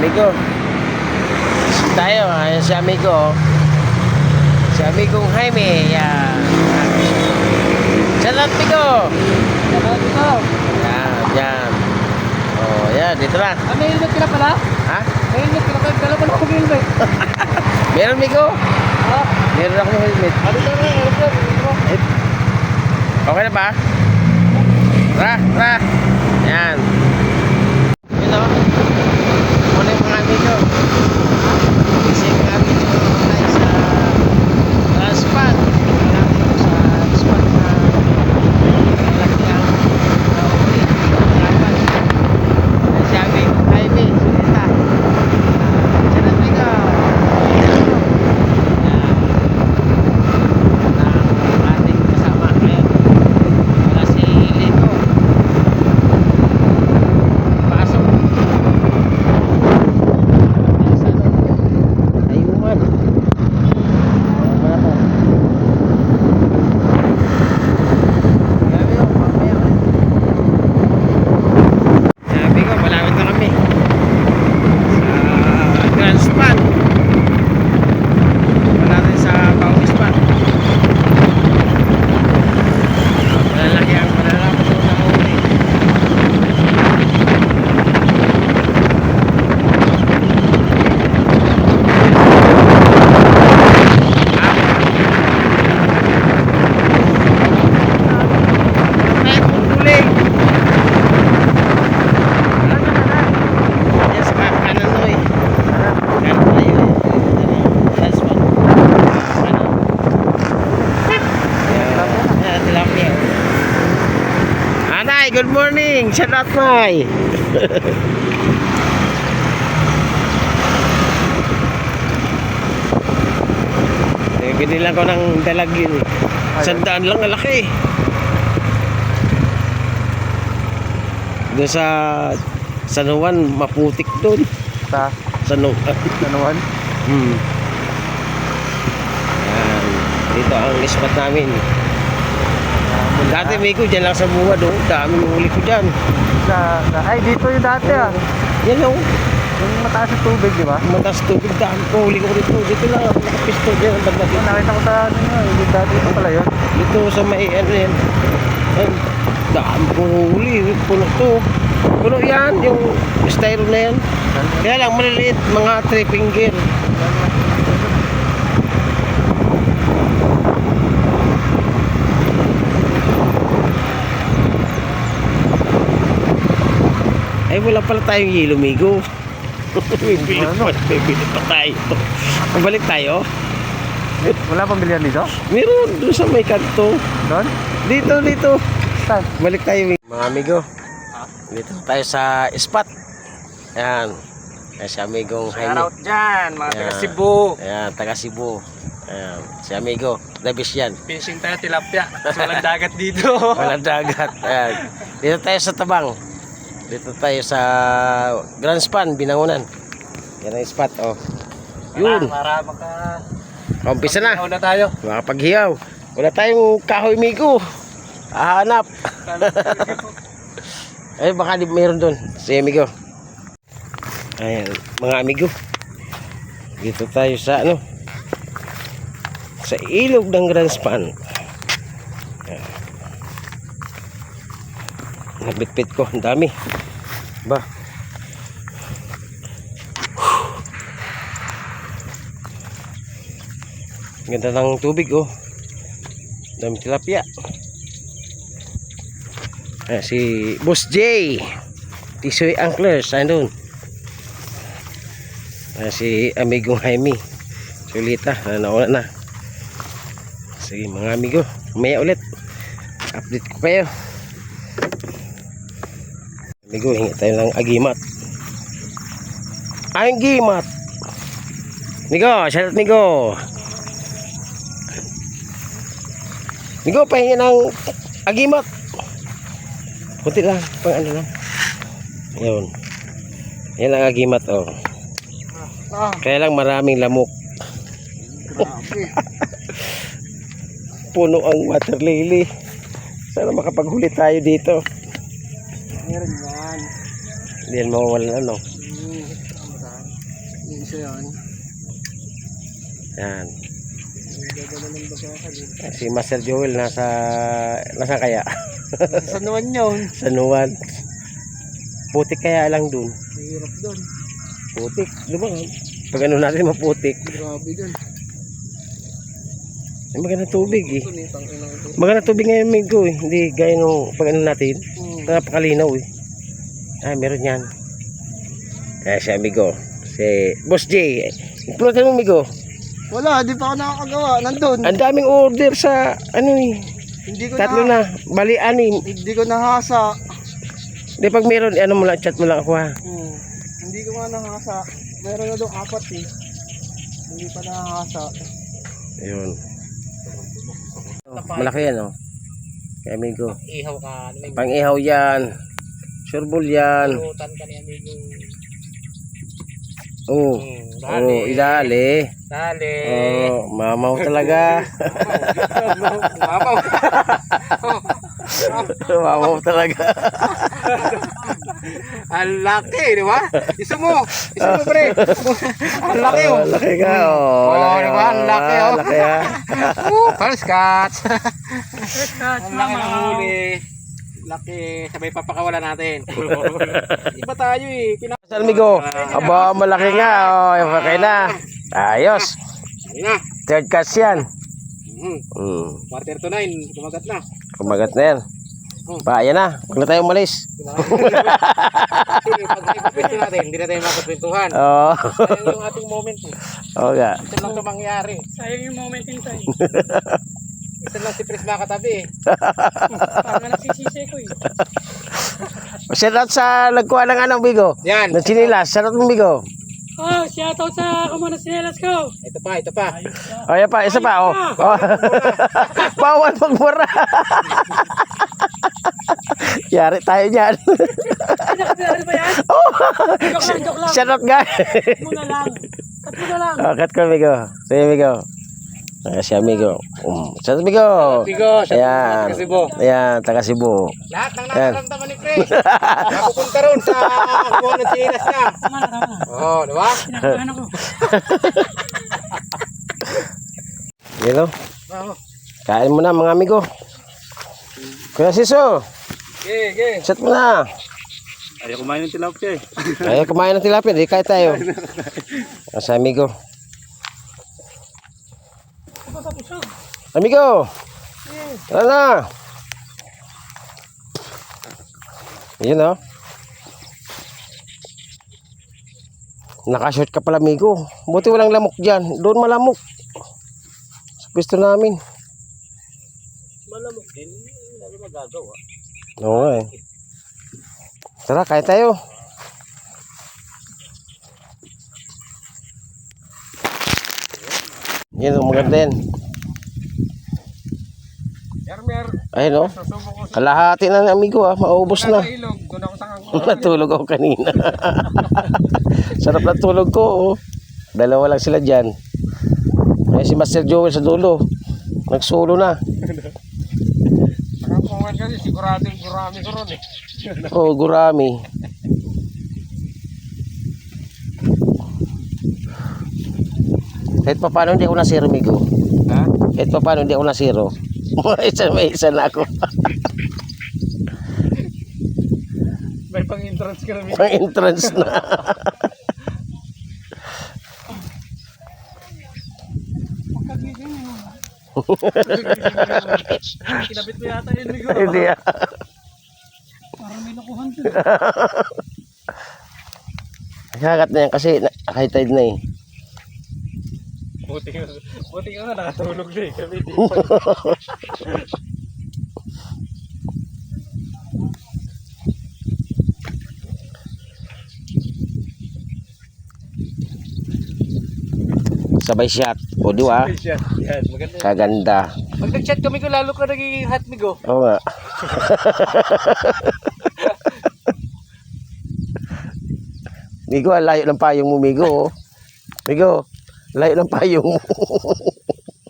amigo. Tayo, ayan si amigo. oh. Si amigong Jaime, yan. Amigo. Shout out ito. Yan, yan. Oh, yan, dito lang. Ah, may helmet ka na pala? Ha? May helmet ka na pala. Dala pa na akong helmet. Meron, amigo. Ah, Meron ako ng helmet. ano ito na? Ito? Okay na ba? Tara, tara. Yan. Yun o. Muna yung mga amigo. Kasi yung mga amigo tayo sa uh, spot. Wala dito sa spot na malaki ang nauli. Harapan. Yan si aming Jaime. Sunita. Diyan na amigo. Yan. Ng ating kasama. Ayan. Wala si Lito. Pasok. Sa ano? Ayuman. Ayuman ako. Grabe yun, mamaya ulit. Sabi ko, malapit na kami. Sa Grand Span. Wala tayo sa Pawang Span. Malalaki ang malalaman sa mga uli. Yes, kanan mo eh. Kanan na yun. Last one. Ano? Yeah, tilapia. Anay, good Shout out, Nay. eh, binilang ko ng dalag yun eh. Sandaan lang ang laki. Doon sa San Juan, maputik doon. Sa San Juan. Sanuan. Hmm. Yan. Dito ang spot namin. Dati may ko dyan lang sa buwa doon. Dami ng huli ko dyan. Sa, sa, ay, dito yung dati ah. Yan o. Yung mataas yung tubig, di ba? Matas tubig dami ko. Huli ko dito. Dito lang ako nakapisto dyan. Ang Oh, dito. nakita ko sa ano yun. Yung dati ito pala yun. Dito sa may ano yan. Yan. Dami ko huli. Puno to. Puno yan. Yung styro na yan. Kaya lang maliliit. Mga three finger. Ay wala pala tayong yellow migo. Bibili Ano? pa, bibili pa tayo. Balik tayo. Eh, Wala pang bilihan dito? Meron doon sa may kanto. Doon? Dito, dito. Saan? Balik tayo. Mga amigo. Dito tayo sa spot. Ayan. Ayan si amigong Shout Jaime. out dyan, mga taga. Cebu. Ayan, taga Cebu. Ayan. Si amigo. Dabis yan. Fishing tayo tilapia. Kasi walang dagat dito. Walang dagat. Ayan. Dito tayo sa Tabang. Dito tayo sa Grand Span, Binangunan. Yan ang spot, oh. Yun. Marama ka. Umpisa na. Una tayo. Makapaghiyaw. Wala tayong kahoy migo. Hahanap. Ay, baka di meron doon. Si amigo. Ayan, mga amigo. Dito tayo sa ano? Sa ilog ng Grand Span. Nabitbit ko. Ang dami. Ba? Ganda ng tubig oh. Dami tilapia. Ah, si Boss J. Tisoy Anglers. Andun. Ah, si Amigong Jaime. Sulita. Ah, nauna na. Sige mga amigo. Maya ulit. Update ko kayo. Amigo, hingi tayo ng agimat. Ay, gimat. Migo, shout out Migo. Migo, pahingi ng agimat. Kunti lang, pang ano lang. Ayun. Yan ang agimat, oh. Ah, Kaya lang maraming lamok. Puno ang water lily. Sana makapaghuli tayo dito. Meron. Hindi yan mawawalan ano. Hmm, Isa yan. Yan. Si Master Joel nasa nasa kaya? Sa naman yun. sa Nuwan. Putik kaya lang dun. Mahirap doon. Putik. Lumang. Pag ano natin maputik. Grabe doon. Ay, magandang tubig eh. Magandang tubig ngayon Migo eh. Hindi gaya nung pag ano natin. Hmm. Napakalinaw eh. Ah, meron yan. Kaya si amigo. Si Boss J. Implutan mo amigo. Wala, di pa ako nakakagawa. Nandun. Ang daming order sa ano eh. Hindi ko Tatlo na. na. Bali anim. Hindi ko nahasa. Di pag meron, ano mo lang, chat mo lang ako ha. Hmm. Hindi ko nga nahasa. Meron na doon apat eh. Hindi pa nahasa. Ayun. Oh, malaki yan oh. Kaya amigo. Ihaw ka. Ano Pang-ihaw yan. Sureball yan. lutan ka ni amigo. Oo. Hmm. Oo, idali. Dali. Oo, mamaw talaga. Mapaw. mamaw talaga. Ang laki, di ba? Isa mo. Isa mo, pre. Ang laki, oh. Oh, laki ka, oh. Oo, Laki, di ba? Ang laki, oh. Laki, ha? First catch. First catch, Ang laki ng huli. Laki. Sabay papakawala natin. Iba tayo eh. Pina Saan, amigo? Aba, malaki nga, oh. Okay na. Ayos. Na. Third catch yan. Hmm. Hmm. Quarter to nine. Kumagat na. Kumagat na yan. Pa, yan na. Huwag na tayo umalis. Kasi pag ipapito natin, hindi na tayo makapintuhan. Oo. Sayang yung ating moment eh. Oo nga. Ito lang ito mangyari. Sayang yung moment in time. Ito lang si Pres makatabi eh. Parang nagsisisi ko eh. Shout out sa nagkuha ng ano, Bigo. Yan. Ng chinilas. Shout out mo, Bigo. Oh, shoutout sa Kumuna Sinelas ko. Ito pa, ito pa. O, yan pa. Isa pa, oh. oh. Bawal magmura. Yari tayo dyan. Ay, nakapilari ba yan? oh. Joke lang, joke lang. Shout out, guys. Muna lang. Cut mo na lang. Oh, cut ko, Bigo. Sige, Bigo. Ayan si amigo. Um, out, Bigo. Bigo, out Ayan. sa Cebu. Ayan, taga Cebu. Lahat ng nakaramdaman ni Pres. Napupunta ron sa kuha ng chinas niya. Tama na, tama na. Oo, oh, di ba? Pinakabahan ako. Oo. Kain mo na, mga amigo. Kuya Siso, Okay, okay. chat mo na. Ayaw kumain ng tilapia eh. Ayaw kumain ng tilapia, di kahit tayo. Sa amigo. Amigo! Tara na! Yun oh. Nakashoot ka pala, amigo. Buti walang lamok dyan. Doon malamok. Sa pwesto namin. Malamok din. Ano magagawa? Oo eh. Tara, kain tayo. Yan, oh, maganda yan. Yarmer, Ayun oh. Kalahati na ng amigo ah, maubos na. Doon ako sa Natulog ako kanina. Sarap na tulog ko oh. Dalawa lang sila dyan. Ay si Master Joel sa dulo. Nagsolo na. Nakapungan kasi siguradong gurami ko ron eh. Oh, gurami. Kahit pa paano hindi ako nasiro, amigo. Ha? Kahit pa paano hindi ako nasiro. isa may isa na ako. May pang entrance ka namin. Pang entrance na. Kinabit mo yata yun, Migo. Hindi ah. Parang may nakuhan ko. Nakakat na yan kasi na- high tide na eh. Buti ka, buti ka nga nakatulog na eh. Kami di Sabay shot. O di ba? Yan, maganda. Kaganda. Pag nag-chat kami ko, lalo ka nagiging hot migo. Oo nga. Migo, ang layo ng payong mo, Migo. oh. Migo, layo ng payong.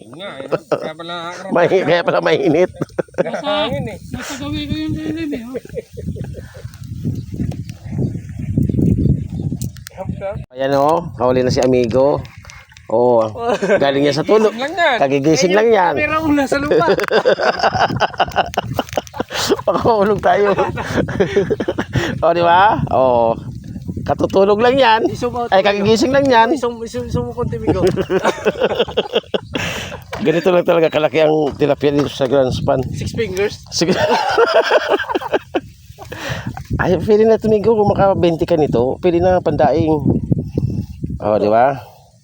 Yun nga, eh. Kaya pala. May, kaya pala mainit. Hangin eh. Nasa gawi ko yung dilim eh. oh. Ayan o, kahuli na si Amigo. Oo, galing niya sa tulog. Lang yan. Kagigising lang yan. Kamera mo nasa lupa. Makahulog tayo. o, di ba? Oo. Katutulog lang yan. Ay, kagigising lang yan. Isum, isum, isum mo konti, Migo. Ganito lang talaga kalaki ang tilapia dito sa Grand Span. Six fingers. Sige. Ay, pwede na tumigo kung maka-20 ka nito. Pwede na pandaing. O, di ba?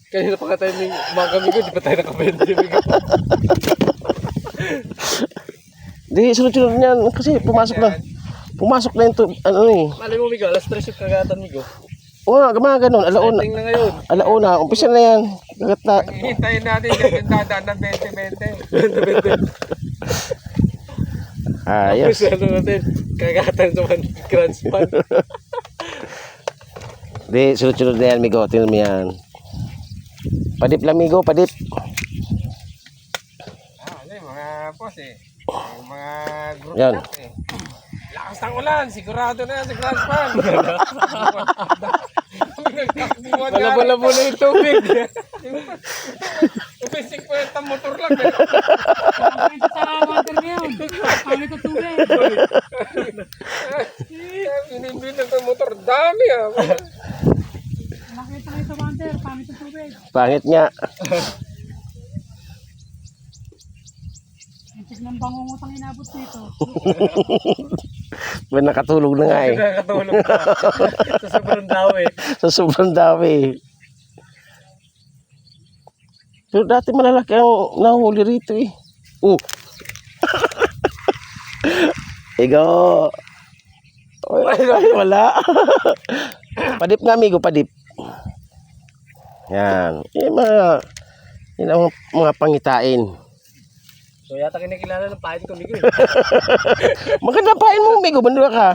Kanina pa ka tayo, Migo. Mga kamigo, di pa tayo nakabente, Migo. Di, sunod-sunod niyan. Kasi pumasok na. Pumasok na yung, tu- ano eh. Malay mo, Migo, alas 3 yung kagatan, Migo. Oo, nga, mga ganun. Alauna. Starting na ngayon. Alauna. Umpisa na yan. Kagat na. Hintayin natin yung dadaan ng 20-20. Ayos. Tapos ano natin, kagatan sa man grand span. Di, sunod-sunod na yan, Migo. Tingnan mo yan. Padip lang, Migo. Padip. Ah, ano yung mga boss eh. Yung mga group Yan. chat eh. Ng ulan, sigurado na yan sa Grand Span. Malabo-labo na yung tubig. Pa yung motor lang. sa water ngayon. Pangit sa tubig. Binimbin ng motor, dami ah. Nakita kayo sa water, pangit sa tubig. Pangit nga. Intik ng bangungutang inabot dito. Ba, nakatulog na nga eh. Nakakatulog ka. sa sobrang eh. Sa sobrang dami. Pero dati malalaki ang nahuli rito eh. Oh. Igo. Ay, ay, wala. padip nga, amigo, padip. Yan. Yan mga, yan ang mga pangitain. So yata kinikilala ng pahit ko, Migo. Maganda pain mo, amigo. Bandura ka.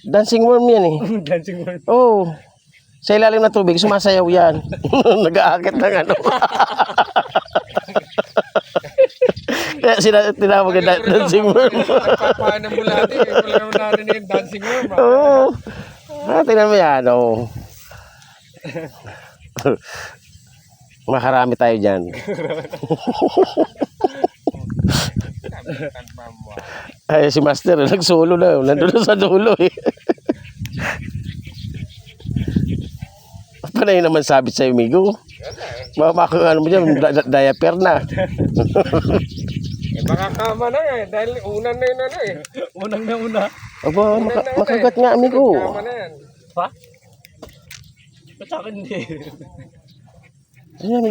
Dancing worm yan eh. Dancing world. Oo. Oh, sa ilalim ng tubig, sumasayaw yan. Nag-aakit ng ano. Kaya sila tinawag na dancing worm. Nagpapaan ng bulati. eh. Wala naman narinig yung dancing room. ah. Oo. Ah, tingnan mo yan, oo. Makarami tayo dyan. Ay, si Master, nagsolo na. Nandun na sa dulo eh. Panay naman sabit sa amigo. Mama ko ano mo dyan, diaper na. Eh, baka kama na eh. Dahil unan na yun ano eh. Unang na una. Aba, maka- makagat nga amigo. Kama na yan. Ha? Ba't sa akin hindi? Ayan,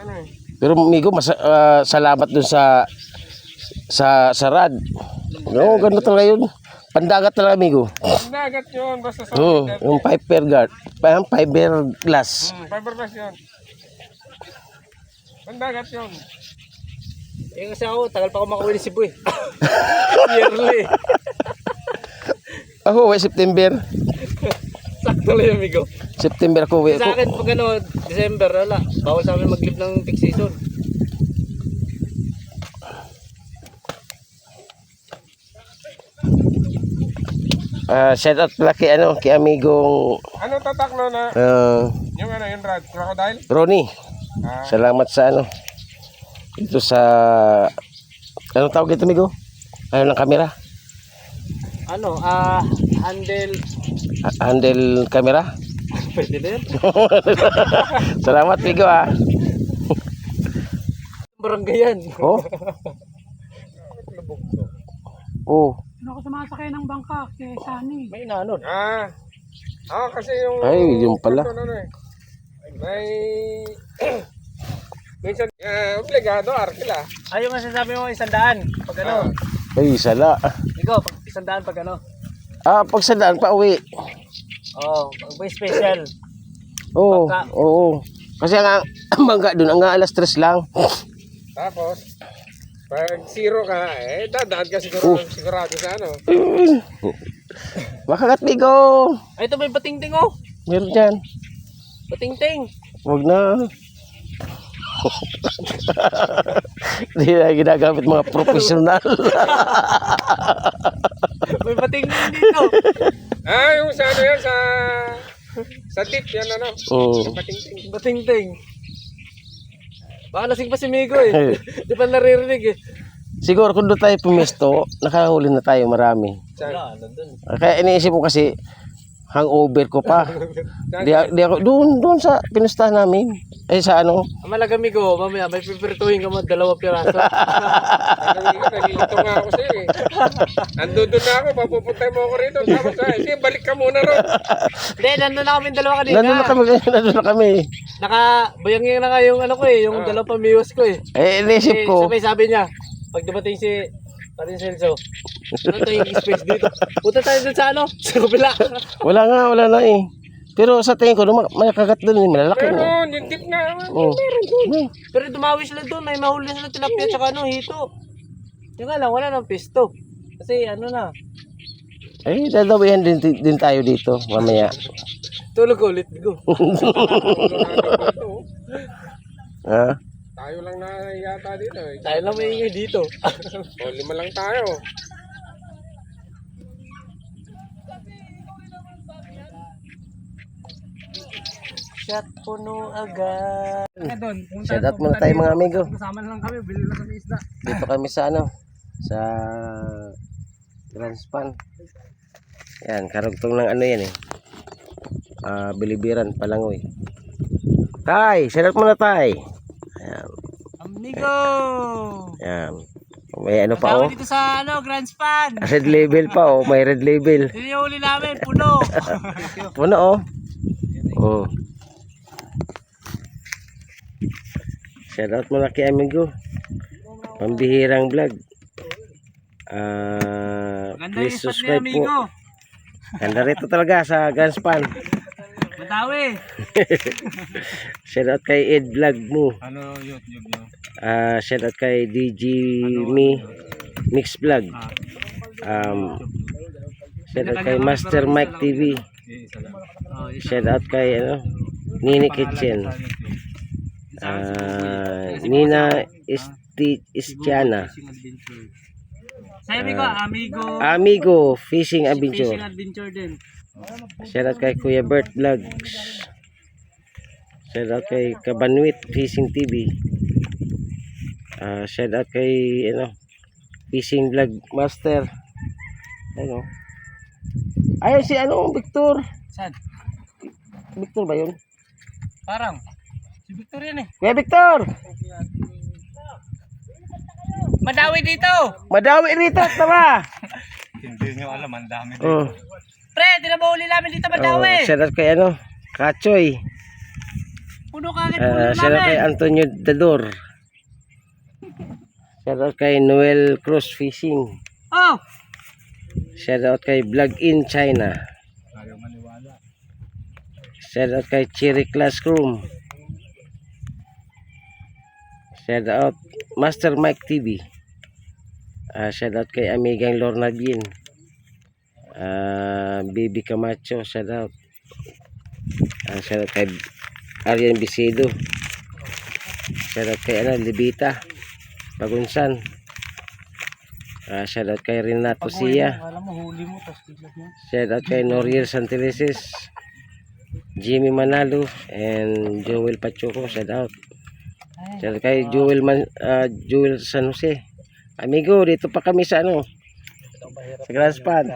ano eh. Pero amigo, mas, ah, salamat dun sa sa sa rad. No, ganun talaga yun. Pandagat talaga, amigo. Ang dagat yun, basta sa Oo, yung fiber guard. Parang fiber glass. Hmm, fiberglass yun. Ang dagat yun. Eh kasi ako, tagal pa ako makauwi ni Cebu eh. Yearly. Ako, eh, September. Sakto lang yung amigo. September ako, uwi Sa akin, pag ano, December, wala. Bawal sa amin mag-live ng peak season. Ah, shout out pala kay, ano, kay amigong Ano tatak no na? ah, Yung ano, yung rod, crocodile? Ronnie. Ah, Salamat sa ano. Ito sa... Anong tawag ito, amigo? Ano ng kamera? Ano, ah, handle. Ha- Handle camera? Pwede din. Salamat, amigo, ah. Barangay yan. Oh? Oh. Ano ako sumasakay ng bangka kay Sunny? May inanon. ah. Ah, kasi yung... Ay, yung pala. Ano, ano, eh. May... Minsan, uh, obligado, arkila. Ay, yung masasabi mo, isang daan. Pag ano, Ay, sala. ikaw, pag isang daan pag ano. Ah, pag sa daan pa uwi. Oo, oh, pag may special. Oo, Bangka. oo. Kasi ang, ang bangka doon, ang alas tres lang. Tapos, pag zero ka, eh, dadaan ka Oh. siguro, sigurado sa ano. Makagat, amigo. Ay, ito may batingting oh. Meron dyan. Batingting. Huwag na. Hindi na ginagamit mga profesional. May pating dito. Ah, yung sa ano yan, sa... Sa tip, yan ano. Mm. Pating-ting. Bating-ting. Baka lasing pa si Migo eh. Di pa naririnig eh. Siguro kung doon tayo pumesto, nakahuli na tayo marami. Wala, nandun. Kaya iniisip ko kasi, hangover ko pa. Di, di ako, doon, doon sa pinustahan namin. Eh sa ano, Ang malaga Migo, mamaya may pipirtuhin ka mo dalawa piraso. Nalilito nga ako sa'yo eh. Nandun doon na ako, papupuntay mo ako rito. Tapos ah, sige, balik ka muna ron. Hindi, nandun na kami dalawa kanina. nandun na kami, nandun na kami. Naka, bayangin na nga yung ano ko eh, yung dalawang pamiwas ko eh. Eh, iniisip Eh, ko, sabay sabi niya, pag dumating si Parin Celso, ano tayo yung space dito? Punta tayo dun sa ano, sa kabila. wala nga, wala na eh. Pero sa tingin ko, duma- may kagat doon, eh, malalaki. Pero No? yung tip nga, Oh. Hmm. Pero dumawi sila doon, may mahuli sila tilapia tsaka ano, hito. Yung nga lang, wala nang pisto. Kasi ano na, Eh, dadawihan din, din tayo dito, mamaya. tulog ulit, go. Ha? tayo lang na yata dito eh. Tayo lang maingay dito. O, lima lang tayo. Shot puno agad. Shout out muna tayo mga amigo. kasama lang kami, bili lang kami isda. Dito kami sa ano, sa Grand Span. Yan, karugtong ng ano yan eh. Ah, bilibiran, palangoy. Tay, shout out muna tay. Ayan, Amigo! ayan. May ano pa oh. dito sa ano, Grand Span. Red label pa oh, may red label. Yun yung huli namin, puno. Puno oh. Oh. Shout out muna kay amigo. Pambihirang vlog. Ah, please subscribe po. Ganda rito talaga sa Grand Span. Matawi. Shout out kay Ed Vlog mo. Ano YouTube nyo? Ah, shout out kay DJ Me Mix Vlog. Um, shout out kay Master Mike TV. Shout out kay ano, Nini Kitchen. Ah, Nina Isti Istiana. Sa amigo, amigo. Amigo Fishing Adventure. Fishing adventure din. Shout out kay Kuya Bert Vlogs. Shout out kay Kabanwit Fishing TV. Ah, shout out kay ano Fishing Vlog Master. Ano? Ayun si ano Victor. Saan? Victor ba 'yun? Parang. Si Victor yan eh. Kuya Victor. Madawi dito! Madawi rito tara. Hindi nyo alam, ang dami. Oh. Pre, di na mahuli namin dito oh shout out kay ano Kachoy. Puno ka agad Ah, shout out kay Antonio Dador. Shout out kay Noel Cruz Fishing. Oh! Shout out kay Vlog in China. Shout out kay Cherry Classroom. Shout out Master Mike TV. Ah, shout out kay Amigang Lorna Bien. Ah, Baby Camacho, shout out. Ah, shout out kay Arian Bisido. Shout out kay ano, Libita. Bagunsan. Ah, shout out kay Renato Sia. Shout out kay Noriel Santelices, Jimmy Manalo, and Joel Pachuco. Shout out. Shout out kay Joel, Man, ah, Joel San Jose. Amigo, dito pa kami sa ano? Sa Grand Span.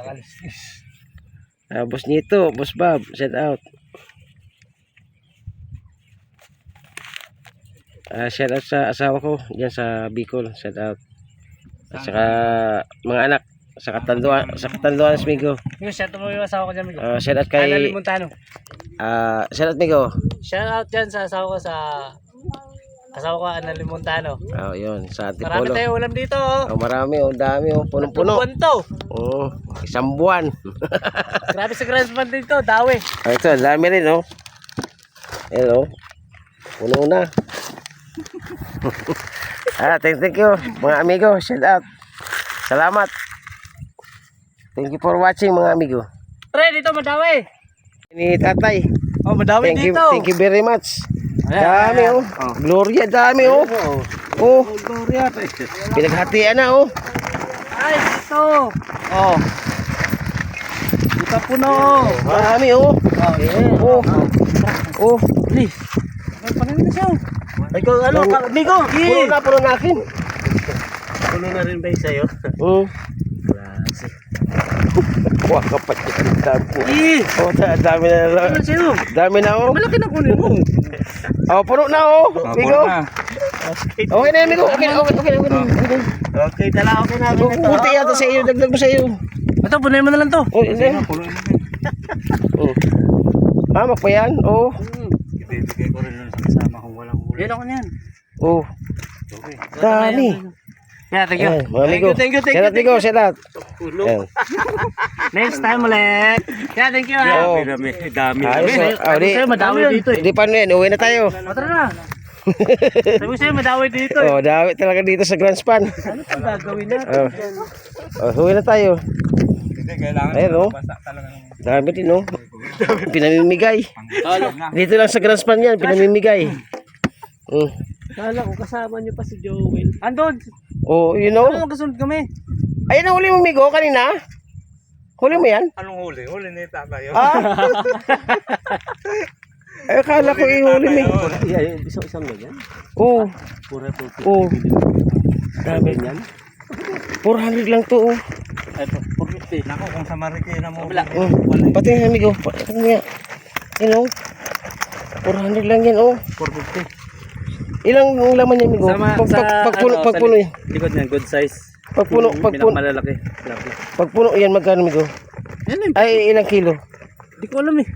Ah, boss Nito, Boss Bob, shout out. Ah, shout out sa asawa ko diyan sa Bicol, shout out. At saka mga anak sa katanduan sa katanduan amigo. Yung shout out mo yung asawa ko dyan, amigo. Ah, shout out kay Montano. ah shout out amigo. Shout out dyan sa asawa ko sa... Asawa ko, Annalyn Montano. Ah, yun sa Marami Antipolo. tayong ulam dito, oh. Oh, marami oh, dami oh, punong-puno. Buwan to. Oh, isang buwan. Grabe sa Grand Span dito, dawi. Ah, ito, dami rin oh. Hello. Puno na. ah, thank, thank you mga amigo. Shout out. Salamat. Thank you for watching mga amigo. Pre, dito madawi. Ni tatay. Oh, madawi Thank you, dito. thank you very much. Dami oh. Gloria, dami oh. Oh, Gloria. pinaghatian na oh. Ay, ito. Oh. Ito puno. Dami oh. Oh, yeah. Oh. Oh. Please. Paano na siya? Ay, kung ano, ka- Migo, puno na, puno na akin. Puno na rin ba yung sa'yo? Hmm. Wah, kapat yung dami. Eh, Oh, da- dami na lang. ano sa'yo? Dami na oh. Malaki na kunin mo. Oh, puno na oh. Migo. Okay na yan, Migo. Okay na, okay, okay, okay na. Okay na. Okay, tala, okay na. Buti yata sa iyo, dagdag mo sa iyo. Ito, punuin mo na lang to. Oh, hindi. Oh. Hamak pa yan? Oh. Ibibigay ko rin sa kasama kung walang huli. Yan ako na yan. Oh. Dami. Yeah, thank you. Ayan, mga Thank Migo. you, thank you, thank Shout you. out, Migo. Shout out. Ayan. Next time ulit. Yeah, thank you. ha. Oh. Dami, dami. Ayos, oh. Oh, di. sa'yo, madami dito eh. Di paano yan? Uwi na tayo. O, tara na. Sabi ko sa'yo, madami dito eh. Oh, dami talaga dito sa Grand Span. Ano pa gagawin natin? Oh. Oh, uwi na tayo. Hindi, kailangan Ayun, oh. basta talaga. Dami din, oh. Pinamimigay. Dito lang sa Grand Span yan, pinamimigay. Mm. Kala ko kasama niyo pa si Joel. Andon. Oh, you know? Ano magkasunod kami? Ayun ang huli mo, Migo, kanina. Huli mo yan? Anong huli? Huli ni tatay. Ah? Ay, akala ko ihuli mo. Yeah, isang isang ganyan. Oo. Pura po. Oo. Dami. Ganyan. 400 lang to, oh. Ito, 450. Nako, kung sa Marikina mo. Wala. Oh, pati yung amigo. Pati nga. You know? 400 lang yan, oh. 450. Ilang laman yan, amigo? Sama Pag, pag, sa, pagpuno, ano, pagpuno, sa likod niya, good size. pagpuno, pagpuno, Pinakamalalaki. Grabe. pagpuno yan, magkano, amigo? Yan. Ay, ilang kilo? Hindi ko alam eh.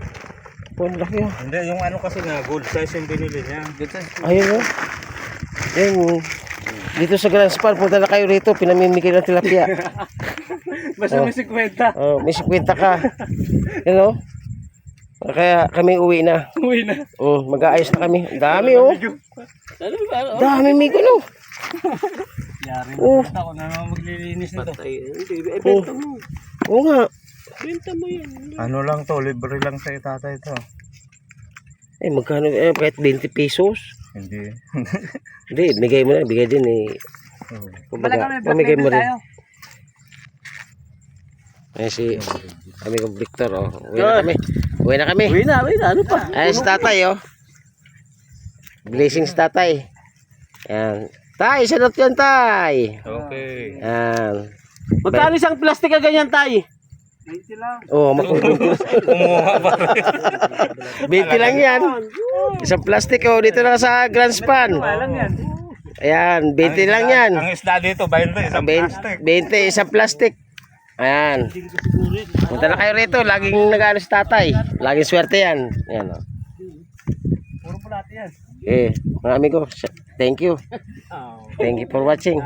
Puno laki, oh. Hindi, yung ano kasi nga, gold size yung binili niya. Good size. Ayun, oh. Yan, oh. Dito sa Grand Span, punta na kayo rito, pinamimigay ng tilapia. Basta may 50. Oh, may 50 ka. You know? Kaya kami uwi na. Uwi na. Oh, mag-aayos na kami. Dami oh. Ano ba? Ano? Dami migo no. Yari Oh, Ako na naman maglilinis nito. Patay. Eh, oh. Oo nga. Benta mo yan. Ano lang to, libre lang sa tatay to. Eh, magkano? Eh, kahit 20 pesos. Hindi. Hindi, bigay mo na. Bigay din eh. Kumbaga, pamigay mo rin. Eh, si amigo Victor, oh. Uwi na kami. Uwi na kami. Uwi na, uwi na. Ano pa? Ay, si tatay, oh. Blessings tatay. Yan. Tay, sunod yan, tay. Okay. Yan. Magkano isang plastic ka ganyan, tay? 20 lang. Oh, makukuha. Kumuha pa rin. 20 lang yan. Isang plastic, oh. Dito lang sa Grand Span. Ayan, 20 lang yan. Ang isda dito, 20, isang plastic. 20, isang plastic. Ayan. Punta na kayo rito. Laging nag-ano si tatay. Laging swerte yan. Ayan, oh. Puro pulati yan. Eh, mga amigo, thank you. Oh. Thank you for watching.